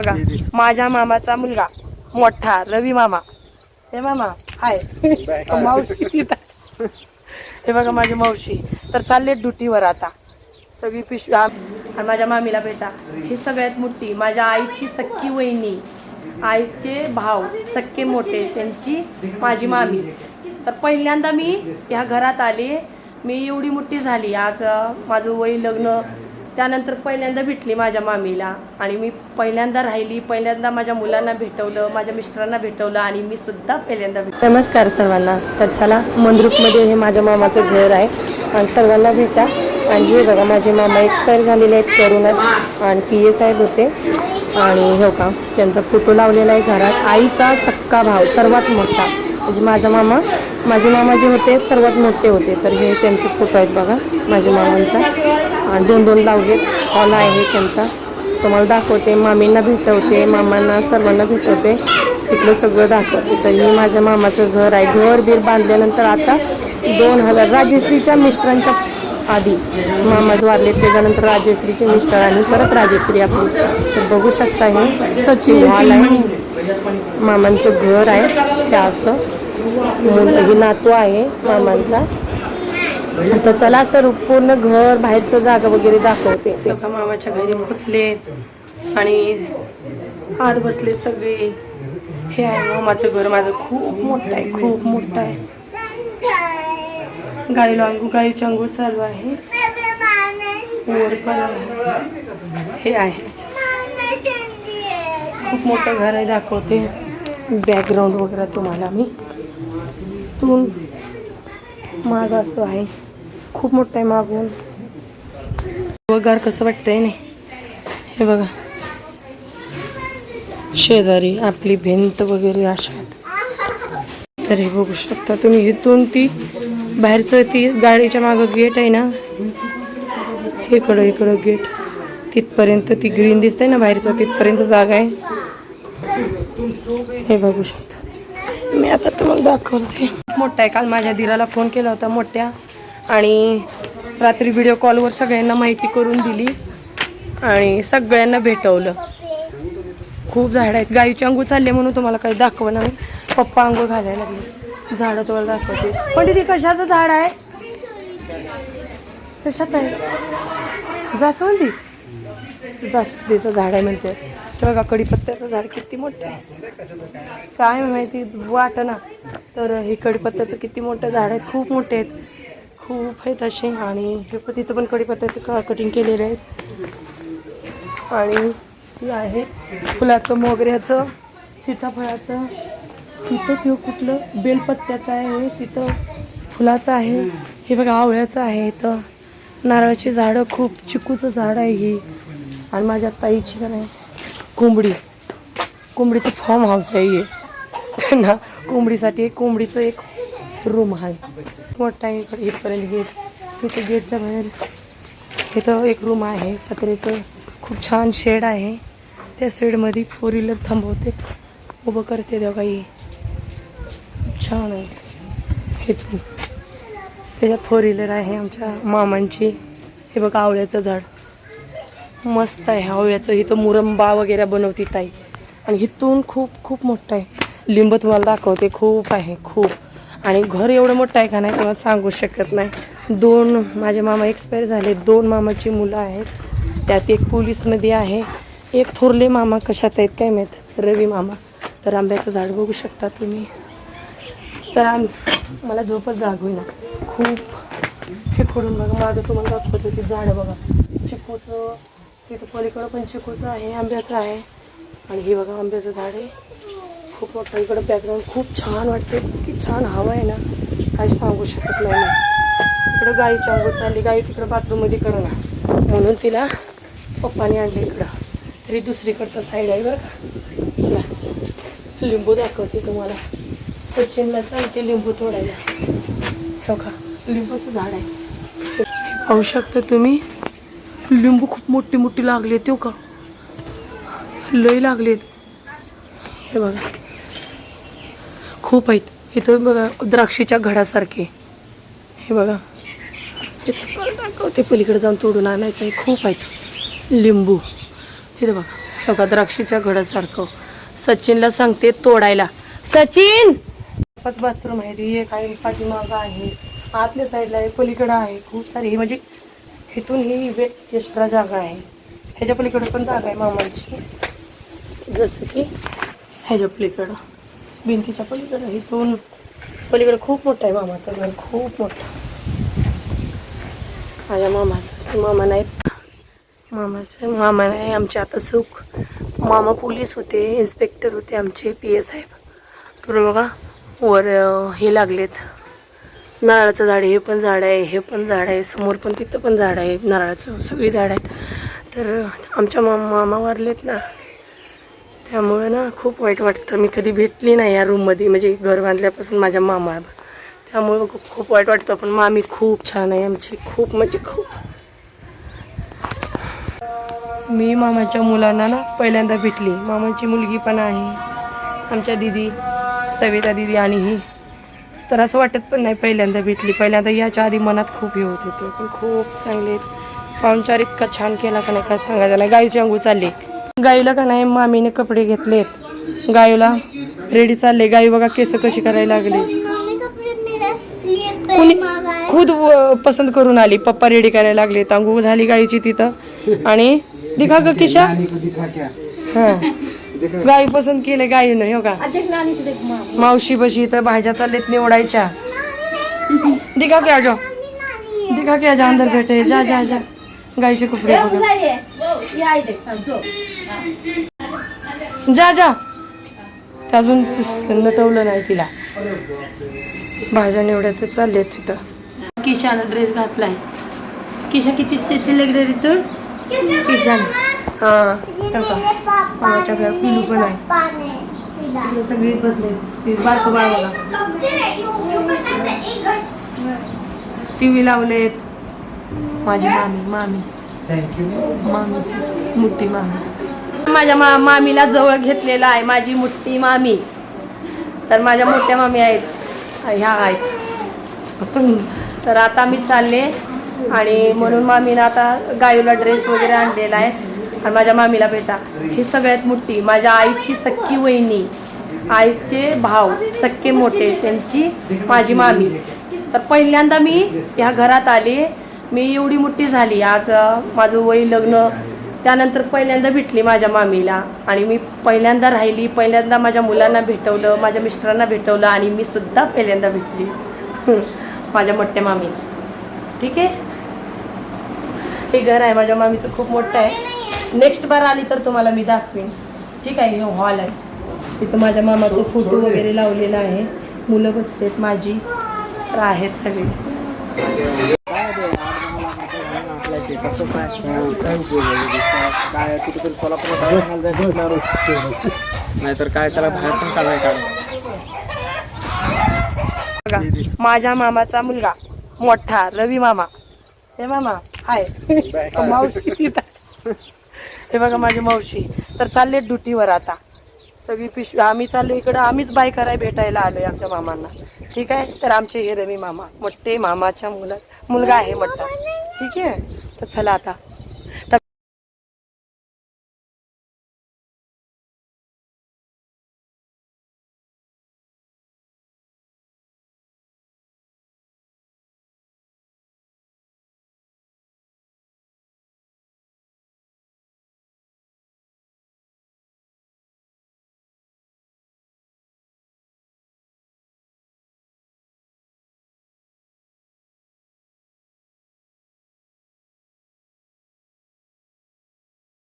बघा माझ्या मामाचा मुलगा मोठा रवी मामा. हे मामा हाय. मावशी. हे बघा माझी मावशी. तर चालले ड्युटीवर आता. सगळी पिशवी आणि माझ्या मामीला भेटा ही सगळ्यात मोठी माझ्या आईची सक्की वहिनी. आईचे भाव सक्के मोठे त्यांची माझी मामी. तर पहिल्यांदा मी ह्या घरात आले. मी एवढी मोठी झाली. आज माझं वय लग्न त्यानंतर पहिल्यांदा भेटली माझ्या मामीला आणि मी पहिल्यांदा राहिली पहिल्यांदा माझ्या मुलांना भेटवलं माझ्या मिस्टरांना भेटवलं आणि मी सुद्धा पहिल्यांदा भेट नमस्कार सर्वांना. तर चला मंद्रुपमध्ये हे माझ्या मामाचं घर आहे. आणि सर्वांना भेटा. आणि हे बघा माझे मामा एक्सपायर झालेले आहेत करोनात. आणि पी ए साहेब होते. आणि हो का त्यांचा फोटो लावलेला आहे घरात. आईचा सक्का भाव सर्वात मोठा. म्हणजे माझा मामा माझे मामा जे होते सर्वात मोठे होते. तर हे त्यांचे फोटो आहेत बघा माझ्या मामांचा. आणि दोन दोन लावलेत हॉल आहे त्यांचा. तुम्हाला दाखवते मामींना भेटवते मामांना सर्वांना भेटवते. तिथलं सगळं दाखवते. तर हे माझ्या मामाचं घर आहे. घर बीर बांधल्यानंतर आता दोन हजार राजश्रीच्या मिस्टरांच्या आधी मामाच वारले. त्याच्यानंतर राजश्रीचे मिस्टर आणि परत राजश्री आपण. तर बघू शकता हे. सचिन हॉल आहे. मामांचं घर आहे. त्या असं. नातू आहे मामांचा. तर चला सर पूर्ण घर बाहेरचं जागा वगैरे दाखवते. ते का मामाच्या घरी पोचले आणि आत बसले सगळे. हे आहे मामाचं घर माझं खूप मोठं आहे खूप मोठं आहे. गाईला अंगू गाईची अंगूळ चालू आहे. वर पण हे आहे. खूप मोठं घर आहे दाखवते. बॅकग्राऊंड वगैरे तुम्हाला मी. तून माग असं आहे. खूप मोठं आहे मागून. घर कसं वाटतंय नाही. हे बघा. शेजारी आपली भिंत वगैरे अशा आहेत. तर हे बघू शकता तुम्ही इथून ती बाहेरचं ती गाडीच्या मागं गेट आहे ना. इकडं इकडं गेट तिथपर्यंत ती ग्रीन दिसते ना बाहेरचं तिथपर्यंत जागा आहे. हे बघू शकता. मी आता तुम्हाला दाखवते. मोठा आहे काल माझ्या दिराला फोन केला होता मोठ्या. आणि रात्री व्हिडिओ कॉलवर सगळ्यांना माहिती करून दिली. आणि सगळ्यांना भेटवलं. खूप झाडं आहेत. गाईची अंगू चालले म्हणून तुम्हाला काही दाखवणार नाही. पप्पा अंघोळ घालायला लागले. झाडं तुम्हाला दाखवते. पण तिथे कशाचं झाड आहे? कशाचं आहे? जास्वंदी. जास्वंदीचं झाड आहे म्हणते. बघा कडीपत्त्याचं झाड किती मोठं आहे. काय माहिती वाट ना. तर हे कडीपत्त्याचं किती मोठं झाड आहे खूप मोठे आहेत. खूप आहेत असे. आणि हे पण तिथं पण कडीपत्त्याचं क कटिंग केलेलं आहे. आणि हे आहे फुलाचं मोगऱ्याचं सीताफळाचं. तिथं ते कुठलं? बेलपत्त्याचं आहे तिथं फुलाचं आहे. हे बघा आवळ्याचं आहे इथं. नारळाची झाडं खूप चिकूचं झाड आहे ही. आणि माझ्या ताईची पण आहे. कोंबडी. कोंबडीचं फार्म हाऊस आहे हे. ना कोंबडीसाठी एक कोंबडीचं एक रूम आहे. मोठा आहे इकडे इथपर्यंत गेट तिथे गेटच्या बाहेर इथं एक रूम आहे. पत्र्याचं खूप छान शेड आहे. त्या शेडमध्ये फोर व्हीलर थांबवते. उभं करते तेव्हा काही छान आहे. इथून त्याच्यात फोर व्हीलर आहे आमच्या मामांची. हे बघा आवळ्याचं झाड. मस्त आहे. हव्याचं इथं मुरंबा वगैरे बनवती ताई. आणि इथून खूप खूप मोठं आहे. लिंब तुम्हाला दाखवते खूप आहे खूप. आणि घर एवढं मोठं आहे का नाही तुम्हाला सांगू शकत नाही. दोन माझे मामा एक्सपायर झाले. दोन मामाची मुलं आहेत. त्यात एक पोलीसमध्ये आहे. एक थोरले मामा कशात आहेत काय माहीत? रवी मामा. तर आंब्याचं झाड बघू शकता तुम्ही. तर आम मला झोपच जाग होईना खूप. हे करून बघा मागं तुम्हाला दाखवत ती झाडं बघा. चिकूचं तिथं पलीकडं पण चिकूचं आहे आंब्याचं आहे. आणि हे बघा आंब्याचं झाड आहे. खूप मोठं. इकडं बॅकग्राऊंड खूप छान वाटते. की छान हवा आहे ना. काही सांगू शकत नाही इकडं गाईची अंघोळ चालली. गाई तिकडं बाथरूममध्ये करणार. ना म्हणून तिला पप्पाने आणलं इकडं. तरी दुसरीकडचा साईड आहे बरं का. चला. लिंबू दाखवते तुम्हाला. सचिनला सांगते लिंबू तोडायला. हो का लिंबूचं झाड आहे. पाहू शकता तुम्ही? लिंबू खूप मोठी मोठी लागले हो का? लय लागलेत हे बघा. खूप आहेत. इथं बघा द्राक्षीच्या घडासारखे. हे बघा. इथं पण दाखवते. पलीकडे जाऊन तोडून आणायचं आहे. खूप आहेत. लिंबू. तिथं बघा. बघा द्राक्षीच्या घडासारखं. सचिनला सांगते तोडायला. सचिन! पाच बाथरूम आहे ती एक आहे पाठीमागं आहे. आतल्या साईडला आहे. पलीकडं आहे. खूप सारी. ही म्हणजे इथून ही वेट एक्स्ट्रा जागा आहे. ह्याच्या पलीकडं पण जागा आहे मामांची. जसं की ह्याच्या पलीकडं. भिंतीच्या पलीकडं. इथून पलीकडं खूप मोठं आहे मामाचं घर. खूप मोठं. माझ्या मामाचं. मामा नाहीत. मामाचं. मामा नाही आमचे आता सुख. मामा पोलीस होते इन्स्पेक्टर होते आमचे पी ए साहेब. तर बघा वर हे लागलेत. नारळाचं झाड आहे हे पण झाड आहे हे पण झाड आहे समोर पण तिथं पण झाड आहे नारळाचं सगळी झाड आहेत. तर आमच्या मा मामा वारलेत ना त्यामुळं ना खूप वाईट वाटतं. मी कधी भेटली नाही या रूममध्ये म्हणजे घर बांधल्यापासून माझ्या मामा. त्यामुळे खूप खूप वाईट वाटतं पण मामी खूप छान आहे आमची खूप म्हणजे खूप. मी मामाच्या मुलांना ना पहिल्यांदा भेटली. मामाची मुलगी पण आहे आमच्या दिदी सविता दिदी आणि ही. तर असं वाटत पण नाही पहिल्यांदा भेटली. पहिल्यांदा याच्या आधी मनात खूप हे होत होतं. पण खूप चांगले पाहुणचार इतका छान केला का नाही काय सांगायचं नाही. गाईची अंघोळ चालली. गाईला का नाही मामीने कपडे घेतलेत. गाईला रेडी चालले. गाई बघा केस कशी करायला लागली. कुणी खुद व- पसंत करून आली. पप्पा रेडी करायला लागले अंघोळ झाली गाईची तिथं. आणि दिखा ग किशा. हा. गाई पसंत केले गाई नाही हो का? मावशी बशी तर भाज्या चाललेत निवडायच्या. दिखा क्या जो दिखा क्या जा अंदर बैठे जा जा जा. गाईचे कपडे जा जा. अजून नटवलं नाही तिला. भाज्या निवडायचं चालले तिथं. किशानं ड्रेस घातलाय. किशा किती चेचे लगे रे तू किशान. हा. हो का? मामाच्या घरात पिलू पण आहे सगळी बसले. ती बारकं बाळ बघा. टी व्ही लावलेत. माझी मामी मामी. मामी. मोठी मामी. माझ्या मा मामीला जवळ घेतलेला आहे. माझी मोठी मामी. तर माझ्या मोठ्या मामी आहेत. ह्या आहेत. तर आता मी चालले. आणि म्हणून मामीनं आता गायूला ड्रेस वगैरे आणलेला आहे. आणि माझ्या मामीला भेटा. ही सगळ्यात मोठी माझ्या आईची सख्खी वहिनी आईचे भाव सक्के मोठे त्यांची माझी मामी. तर पहिल्यांदा मी ह्या घरात आले. मी एवढी मोठी झाली. आज माझं वय लग्न त्यानंतर पहिल्यांदा भेटली माझ्या मामीला. आणि मी पहिल्यांदा राहिली पहिल्यांदा माझ्या मुलांना भेटवलं माझ्या मिस्टरांना भेटवलं आणि मी सुद्धा पहिल्यांदा भेटली. माझ्या मोठ्या मामी ठीक आहे? हे घर आहे माझ्या मामीचं खूप मोठं आहे. नेक्स्ट बार आली तर तुम्हाला मी दाखवेन. ठीक आहे हे हॉल आहे. तिथं माझ्या मामाचे फोटो वगैरे लावलेला आहे. मुलं बसलेत माझी. तर आहेत सगळे. नाहीतर काय त्याला बाहेर पण काढाय माझ्या मामाचा मुलगा मोठा रवी मामा. हे मामा हाय. मावशी तिथं. हे बघा माझी मावशी. तर चालले ड्युटीवर आता. सगळी पिशवी आम्ही चाललो इकडं. आम्हीच बाय कराय भेटायला आलोय आमच्या मामांना. ठीक आहे? तर आमचे हे रवी मामा. मोठे मामाच्या मुला मुलगा आहे मोठा. ठीक आहे? तर चला आता.